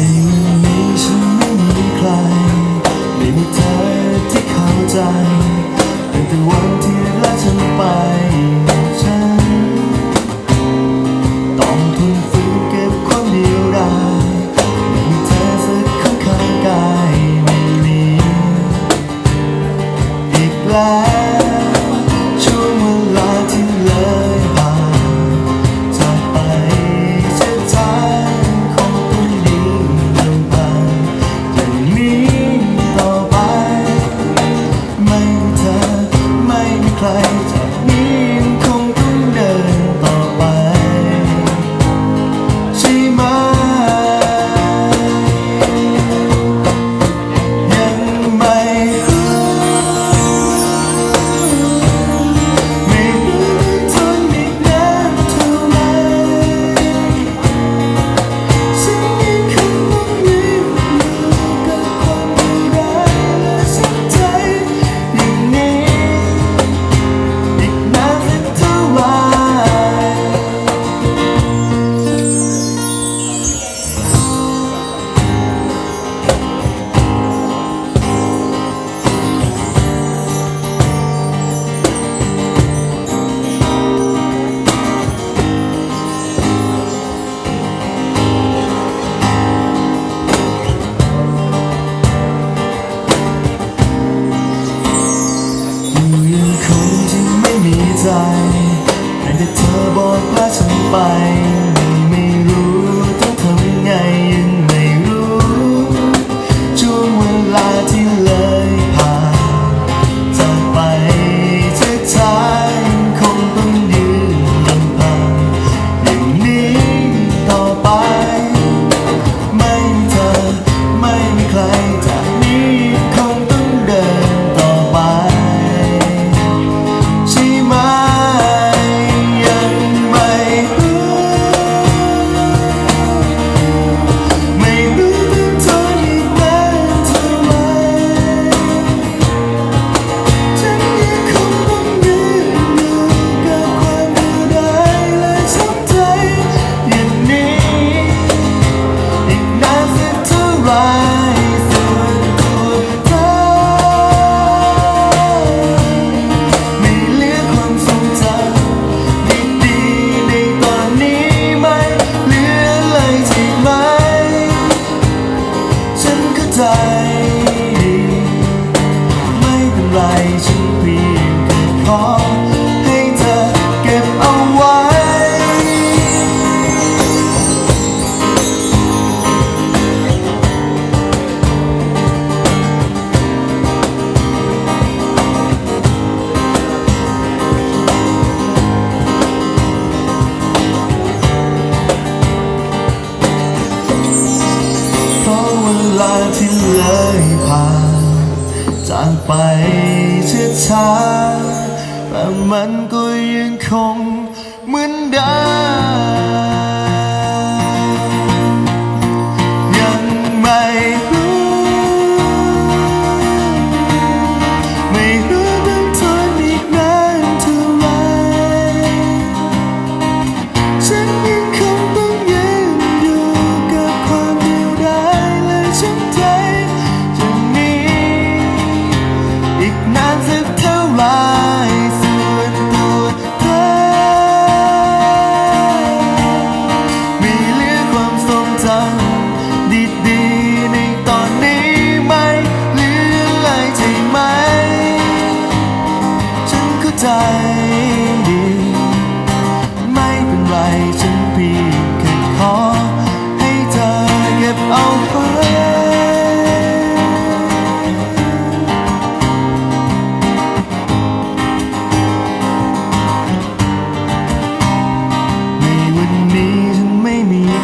วันนี้ฉันไม่มีใคร ไม่มีเธอที่เข้าใจตั้แต่วันที่ละฉันไปฉันต้องทนฝืนเก็บความเดียวดายไม่มีเธอสักข้างข้างกายวันนี้อีกแล แต่เธอบอกพาฉันไป เลยผ่านจากไปช้าๆแต่มันก็ยังคงเหมือนเดิม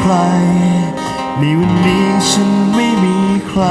ใคร ในวันนี้ฉันไม่มีใคร